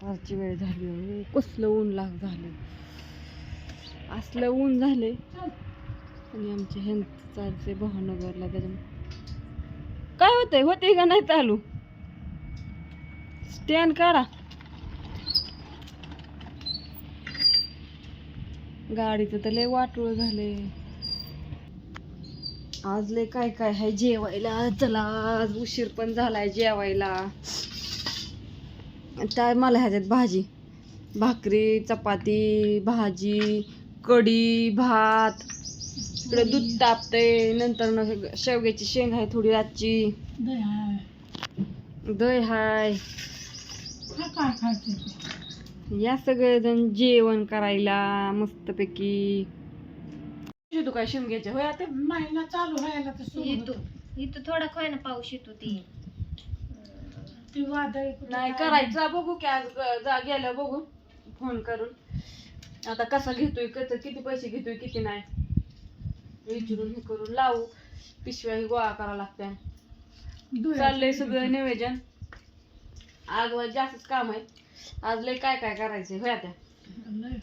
फारची वेळ झाली हो. कसलं ऊन लाग झालं. असलं ऊन झाले आणि आमचे हे चालते भावनगरला त्याच्या काय होतंय? होते का नाही चालू? स्टँड काढा. गाडीचं तर लय वाटोळ झाले आज लय काय काय आहे जेवायला. चला आज उशीर पण झालाय जेवायला. काय मला ह्याच्यात भाजी. भाकरी चपाती भाजी कढी भात. इकडे दूध तापते नंतर न शेवग्याची शेंग आहे थोडी रातची. दही हाय. या सगळेजण जेवण करायला मस्तपैकी. तू काय शेवग्याच्या? होय आता महिना चालू व्हायला तर. इथं थोडा काय ना पाऊस येतो ती. ती वादळ कुठं नाही काय करायचं. बघू की आज ग- जा गेलं बघू. फोन करून. आता कसा घेतोय कसं किती पैसे घेतोय किती नाही. विचारून हे करून लावू. पिशव्या ही गोळा करावं लागत्या. धुयाचं चाललंय सगळं नियोजन आज वर जास्तच काम आहे आज लय काय काय करायचंय होय आता? लय.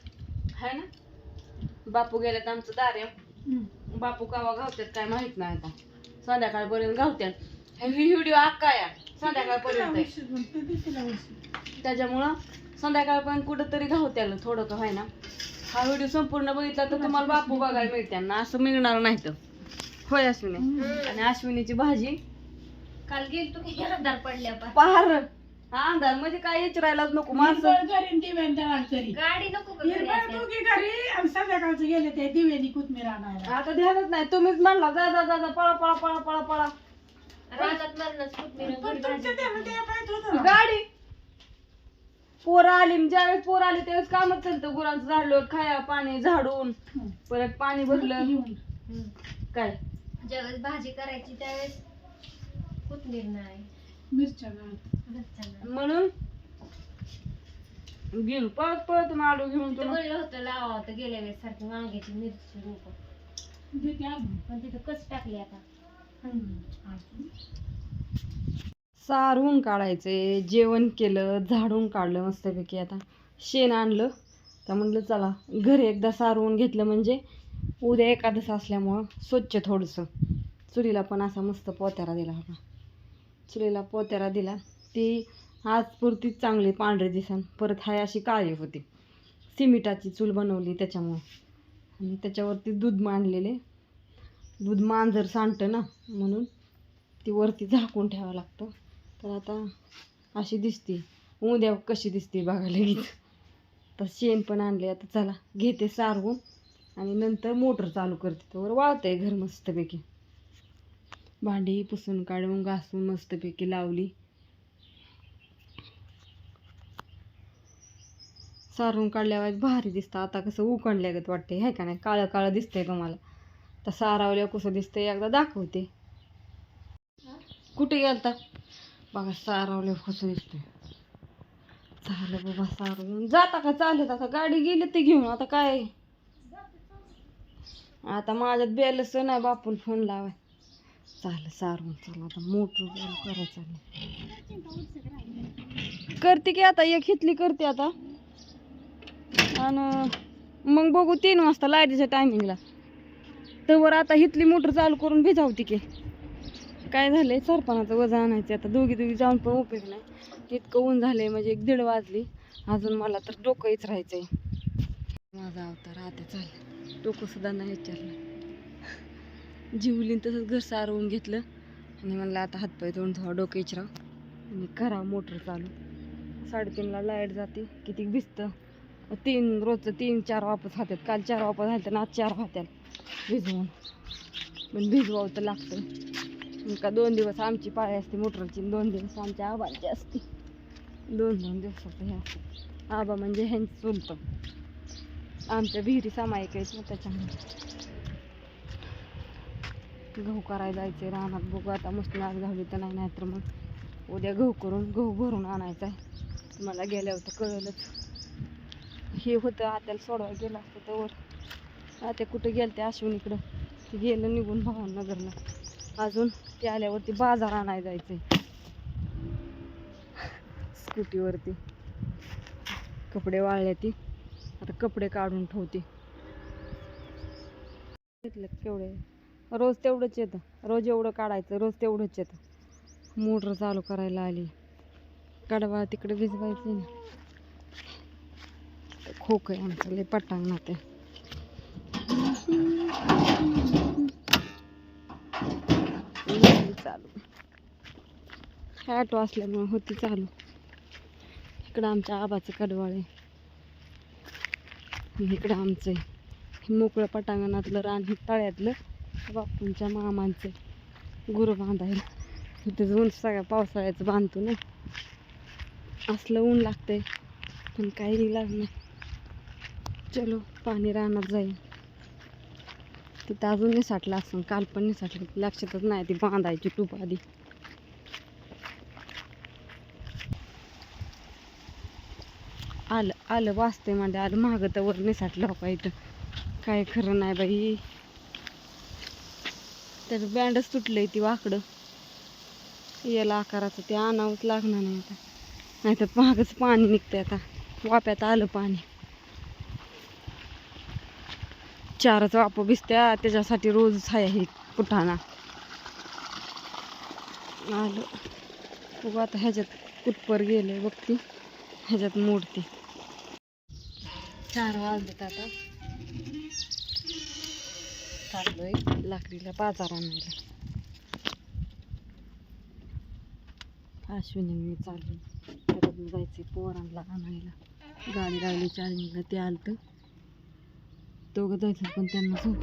है ना? बापू गेल्यात आमचं दार्या हम्म. बापू कावा गावत्यात काय माहीत नाही आता. संध्याकाळपर्यंत गावत्यात ही व्हिडिओ अक्का या संध्याकाळपर्यंत. त्याच्यामुळं संध्याकाळपर्यंत कुठंतरी गावत्याला थोडं का व्हायना. हा व्हिडिओ संपूर्ण बघितला तर तुम्हाला बापू बघायला मिळते ना असं मिळणार नाही तर. होय अश्विनी? आणि अश्विनीची भाजी? काल गेलतो की अंधार पडल्या पा पहार हा अंधार म्हणजे काय विचारायलाच नको माणसं. गाडी नको का घरी संध्याकाळचं गेले ते दिव्यानी कोथमीर आणायला. आता ध्यानच नाही तुम्हीच म्हणला जा जा जा जा पळा पळा पळा पळा पळा. रानात मरणच कोथमीर आणि पण घरी तुमच्या भाजी. त्यानं ते पाहिजे होतं ना. गाडी पोरं आली ज्यावेळेस पोरं आली त्यावेळेस कामच चालतं गुरांचं झाडलं खाया पाणी झाडून हं. परत पाणी भरलं. काय ज्यावेळेस भाजी करायची त्यावेळेस कोथमीर नाही मिरच्या घालत. घरच्या नाही. म्हणून गेलो पळत पळत मग आलो घेऊन तिथं तुला म्हणलं होतं लावा होतं गेल्या वेळेस सारखी वांग्याची मिरची देते आणून. पण तिथं कच टाकली आता. सारून काढायचे जेवण केलं झाडून काढलं मस्तपैकी. आता शेण आणलं तर म्हणलं चला घरी एकदा सारवून घेतलं म्हणजे उद्या एकादश असल्यामुळं स्वच्छ थोडंसं. चुलीला पण असा मस्त पोत्यारा दिला होता. चुलीला पोत्यारा दिला ती आज पुरती चांगली पांढरी दिसन. परत हाय अशी काळी होती. सिमिटाची चूल बनवली त्याच्यामुळं. आणि त्याच्यावरती दूध मांडलेले. दूध मांजर सांडतं ना म्हणून ती वरती झाकून ठेवावं लागतं. तर आता अशी दिसते. उद्या कशी दिसते बघायला लगेच. तर शेण पण आणले आता चला घेते सारवून आणि नंतर मोटर चालू करते. तर वाळतंय घर मस्तपैकी. भांडी पुसून काढून घासून मस्तपैकी लावली. सारून काढल्यावर भारी दिसतं. आता कसं उकणल्यागत वाटते आहे का नाही? काळं काळं दिसतंय तुम्हाला. तर सारावल्यावर कसं दिसतंय एकदा दाखवते. कुठे गेलता? बघा सारावल्या कसं दिसतंय. झालं बाबा सारवून जाता का चालत? आता गाडी गेली ते घेऊन आता काय? आता माझ्यात बॅलन्स नाही बापून फोन लावाय. चालेल सारवून चला आता मोटर करायचं करते की आता एक हितली करते आता. आणि मग बघू तीन वाजता लाईटीच्या टायमिंगला तर आता इथली मोटर चालू करून भिजावती की. काय झालंय? सरपणाचं वजन आणायचं आता दोघी दोघी जाऊन पण उपयोग नाही. इतकं ऊन झालंय म्हणजे एक दीड वाजली. अजून मला तर डोकंच राहायचंय. माझा अवतार आता चालेल डोकं सुद्धा नाही विचारलं. जिवलीन तसंच घर सारवून घेतलं. आणि म्हणलं आता हातपाय तोंड थोडा डोकं इचराव. आणि करा मोटर चालू. साडेतीनला लाइट जाते. किती भिजतं? तीन रोजचं तीन चार वापस हातात काल चार वापस झाले तर आज चार हात्याला भिजवून. पण भिजवावं तर लागतं का दोन दिवस आमची पाळी असते मोटरची दोन दिवस आमच्या आबांची असते. दोन दोन दिवसात हे आबा म्हणजे ह्यांचं चुलतं आमच्या विहिरी सामायिक आहेत ना त्याच्यामुळे. गहू करायला जायचे रानात बघू आता मस्त आज घावली तर नाही नाहीतर मग उद्या गहू करून गहू भरून आणायचा आहे. मला गेल्यावर तर कळलंच. हे होतं आत्याला सोडवायला गेलं असतं तर आता कुठं गेलं ते अश्विनीकडं ते गेलं निघून भावनगरला. अजून ते आल्यावरती बाजार आणायला जायचं स्कूटीवरती. कपडे वाळले ती. आता कपडे काढून ठेवते. घेतलं केवढे? रोज तेवढंच येतं. रोज एवढं काढायचं रोज तेवढंच येतं. मोटर चालू करायला आली. कडवा तिकडे भिजवायची ना खोक आहे आमचं लय पटांग ना ते. चालू. ॲटो असल्यामुळे होती चालू. इकडं आमच्या आबाचं कडवाळ आहे. इकडं आमचं आहे. हे मोकळं पटांगणातलं रान हे तळ्यातलं बापूंच्या मामांचं गुरु बांधायला. तिथे ऊन सगळ्या पावसाळ्याचं बांधतो ना असलं ऊन लागतंय पण काही नाही. लागणार चलो पाणी रानात जाईल. तिथं अजून साठला असं काल पण निसाटलं लक्षातच नाही ती बांधायची टूप आधी. आलं आलं वाचते म्हणजे आलं मागं तर वर निसाटलं हो इथं. काय खरं नाही बाई. त्याचं बँडच तुटलंय ती वाकडं. याला आकाराचं ते आणावंच लागणार नाही आता. नाही तर मागच पाणी निघतंय आता. वाप्यात आलं पाणी. चारच वाप त्या त्याच्यासाठी रोज हाय आहे कुठाना आलं. बघू आता ह्याच्यात कुटपर गेले बघती. ह्याच्यात मोडते. चार वाजलेत आता. चाललोय लाकडीला बाजार आणायला. अश्विनी मी चाललो परत जायचे पोरांना आणायला. गाडी लावली चार्जिंगला ते आलं दोघं जायचं पण त्यांना झोप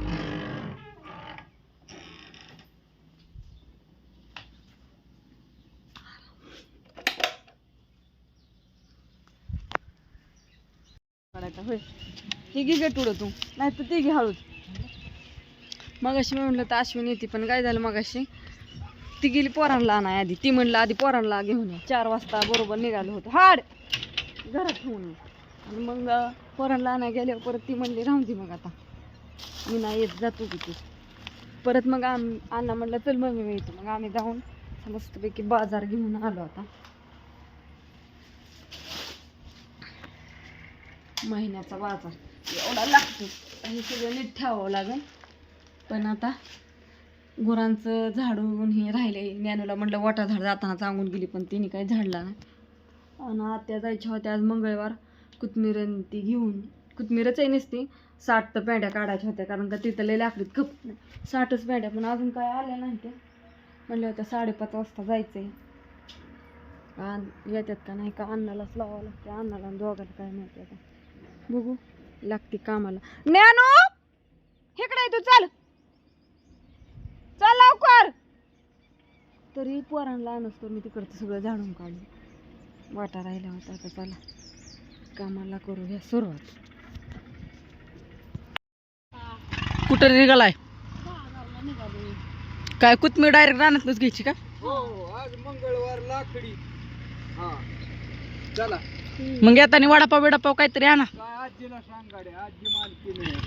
काढायचा होय. घे गे तू नाही तर ती घे हळूच. मगाशी मी म्हणलं तर अश्विन येते पण काय झालं मगाशी? ती गेली पोरांना आणाय आधी. ती म्हणलं आधी पोरांना घेऊन ये. चार वाजता बरोबर निघालं होतं. हाड! घरात ठेवून आणि मग पोरांना आणाय गेल्यावर परत ती म्हणली राहून दे मग आता. मी नाही येत जातो तिथे परत मग आम अण्णा म्हणलं चल मग मी येतो. मग आम्ही जाऊन मस्तपैकी बाजार घेऊन आलो आता. महिन्याचा बाजार. एवढा लागतो. हे सगळं नीट ठेवावं लागेल. पण आता गुरांचं झाडून हे राहिले. ज्ञानूला म्हटलं वाटा झाड जाताना सांगून गेली पण तिने काही झाडला नाही. आणि आत्या जायच्या होत्या आज मंगळवार. कोथमीर ती घेऊन कोथमीरच आहे नसती साठ तर पेंड्या काढायच्या होत्या कारण का तिथं लय लाकडीत खप नाही. साठच पेंड्या पण अजून काय आल्या नाही ते म्हणल्या होत्या साडेपाच वाजता जायचं आहे आणि येतात का नाही का अन्नालाच लावावं लागते अन्नाला आणि दोघाला काय माहिती आता. बघू लागते कामाला. ज्ञानो हेकडे तू चाल. चल लवकर. तरी पोरांना आणस तर मी तिकडचं सगळं झाडून काढलं. वाटा राहिला होता आता चला. कामाला करूया सुरुवात. कुठं निघालाय? काय कुतमी डायरेक्ट रानातच घ्यायची का? हो आज मंगळवार लाकडी. हा. चला. मग येताना वडापाव बिडापाव काहीतरी आणा. काय आजीला सांग गाडी आजी मालकी नाही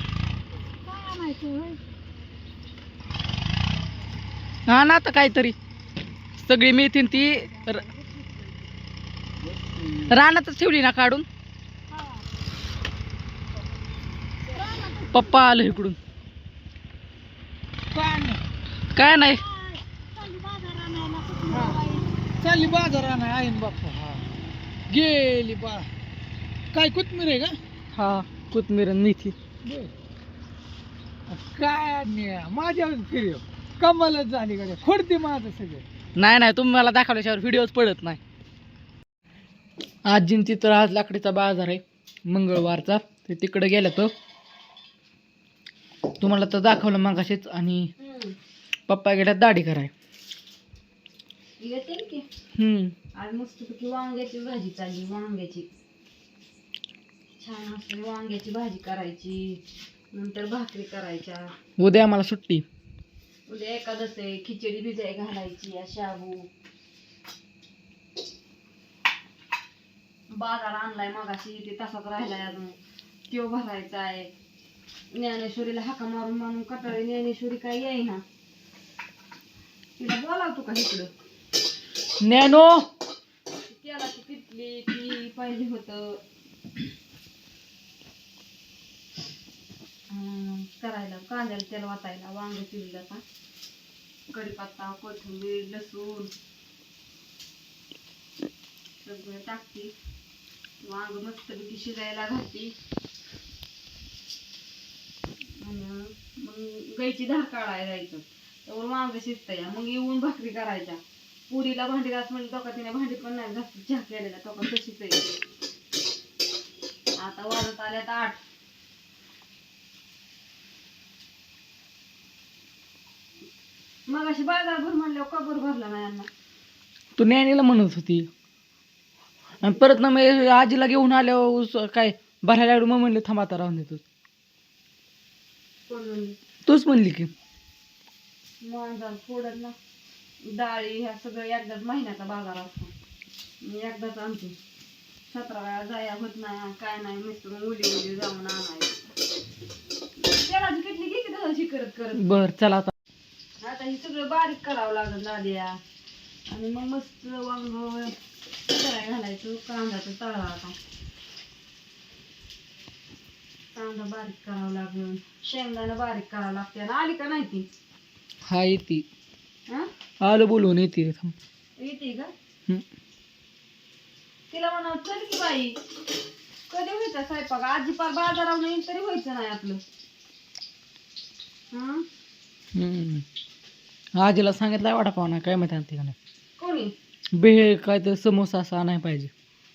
हा ना आता काहीतरी. सगळी मिळतील ती रानातच ठेवली ना काढून? पप्पा आलं इकडून. काय नाही. चालली बाजारानं आहे ना बाप्पा हा. गेली बा. काय कोथमीर आहे का? हा कोथमीर आणि मेथी. काय नाही माझ्या फिर. कमालच झाली गाडी खोडते माझं सगळं. नाही नाही तुम्हाला दाखवल्याशिवाय व्हिडिओच पडत नाही. आजींची तर आज लाकडीचा बाजार आहे. मंगळवारचा. ते तिकडे गेल्या तो तुम्हाला तर दाखवलं मगाशीच आणि पप्पा गेल्यात दाढी कराय. येते की? हम्म. आज मस्तपैकी वांग्याची भाजी चालली वांग्याची. छान वांग्याची भाजी करायची नंतर भाकरी करायच्या. उद्या आम्हाला सुट्टी. उद्या एकादस आहे खिचडी भिजाय घालायची शाबू. बाजार आणलाय मगाशी ते तसाच राहिलाय अजून. त्यो भरायचा आहे ज्ञानेश्वरीला हाका मारून मारून कटाळी ज्ञानेश्वरी काय येईना? तिला बोलावतो का इकडं? ज्ञानो! त्याला ती तिथली ती पाहिजे होत. अं, करायला कांद्याला तेल वाटायला वांग चिरलं का? कढीपत्ता कोथिंबीर लसूण सगळं टाकते. वांग मस्तपैकी शिजायला घालते. गाईची धार काढायला जायचं. तेवढं वांग शिजतंय. मग येऊन भाकरी करायच्या. पुरीला भांडी घास म्हणलं तो का तिने भांडी पण नाही घासली चहा केलेला तो का तशीच आहे. आता वाजत आल्यात आठ. मग अशी बाजार भर म्हणल्यावर का बरं भरला नाही यांना. तू नॅनीला म्हणत होती. आणि परत ना मी आजीला घेऊन आल्यावर उस- काय भरायला मग म्हणले थांबा आता राहून देतो कोण म्हणली? तूच म्हणली की. मांजर फोडत ना. डाळी ह्या सगळं एकदाच महिन्याचा बाजार असतो. मी एकदाच आणते. सतरा वेळा जाया होत नाही काय नाही मिस्टर उली उली जाऊन आणायचं तेलाची किटली घे की तशी करत करत. बर चला आता. आता हे सगळं बारीक करावं लागत लाद्या आणि मग मस्त वांग करायला घालायचं कांद्याचं तळा आता. कांदा बारीक करावं लागेल शेंगदाणा बारीक करावं लागते आणि आली का नाही ती? हा येते. हा? आलं बोलवून येते थांब. येते का? हम्म. तिला म्हणा चल की बाई. कधी व्हायचा स्वयंपाक? आजी पार बाजारावर तरी व्हायचं नाही आपलं. हं? हम्म. आजीला सांगितलं वडापाव ना काय माहिती आणते का नाही. कोणी? काय तर समोसा असा नाही पाहिजे.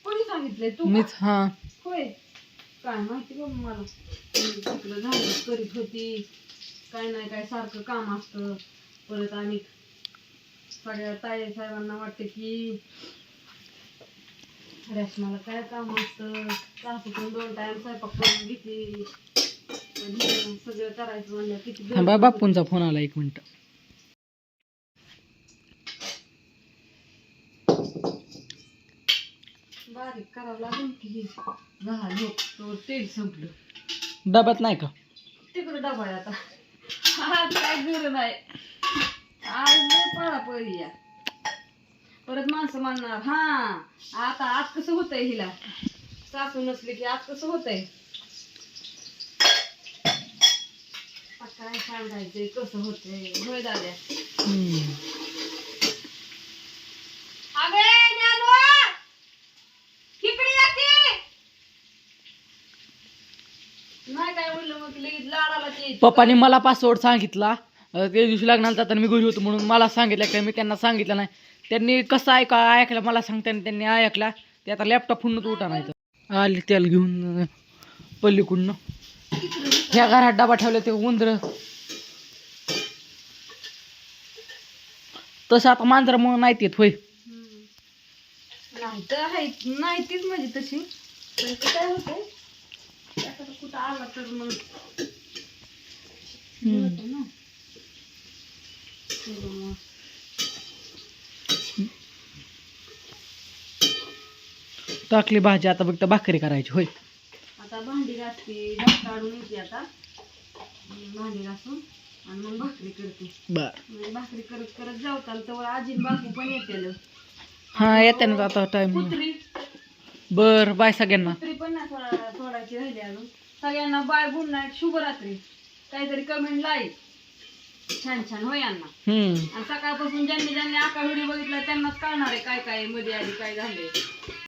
कोणी सांगितलंय? तू का? मीच हा. होय. काय माहिती बघ मला. तिकडं झालं करीत होती. काय नाही काय सारखं काम असतं. परत आणि सगळ्या ताई साहेबांना वाटतं की रेशमाला काय काम असतं? सासूकडून दोन टाइम स्वयंपाक करून घेते सगळं करायचं म्हणलं किती थांबा बापूंचा फोन आला एक मिनिट. बारीक करावं लागेल की हे झालं तो तेल संपलं. डब्यात नाही का? तिकडे डबा आहे आता. आज काय गरज नाही. आज लय पळापळी या. परत माणसं म्हणणार हा आता आज कसं होतंय हिला? सासू नसली की आज कसं होतंय? काय सांगायचंय कसं होतंय? होय दाद्या हम्म. अगे ज्ञानू! इकडे ये की. नाही काय म्हणलं मग लगेच लाडाला ते पप्पाने मला पासवर्ड सांगितला. त्या दिवशी लग्नाला जाताना मी घरी होतो म्हणून मला सांगितलं काय मी त्यांना सांगितलं नाही. त्यांनी कसं ऐका ऐकलं मला सांगताना त्यांनी ऐकला. ते आता लॅपटॉप फुडून उठा नाही तर आले त्याला घेऊन पल्लीकडून ह्या घरात डबा ठेवला ते उंदर. तसं आता मांजर म्हणून नाही येत होय. नाही तर आहे नाही तीच म्हणजे तशी. काय होतंय? कुठं आला तर मग हे होतं ना. त्याच्यामुळं. टाकली भाजी आता फक्त भाकरी करायची होय. आता भांडी घासते भात काढून येते आता. भांडी घासून आणि मग भाकरी करते. बर. म्हणजे भाकरी करत करत जावताल तर आजी बापू पण येते हा येते ना आता टाइम कुत्री. बर बाय सगळ्यांना. कुत्री पण नाही सोडा सोडायची राहिली अजून. सगळ्यांना बाय गुड नाईट शुभरात्री. काहीतरी कमेंट लाई छान छान. होय यांना हम्म. आणि सकाळपासून ज्यांनी ज्यांनी आका व्हिडिओ बघितला त्यांनाच कळणार आहे काय काय मध्ये आधी काय झालंय.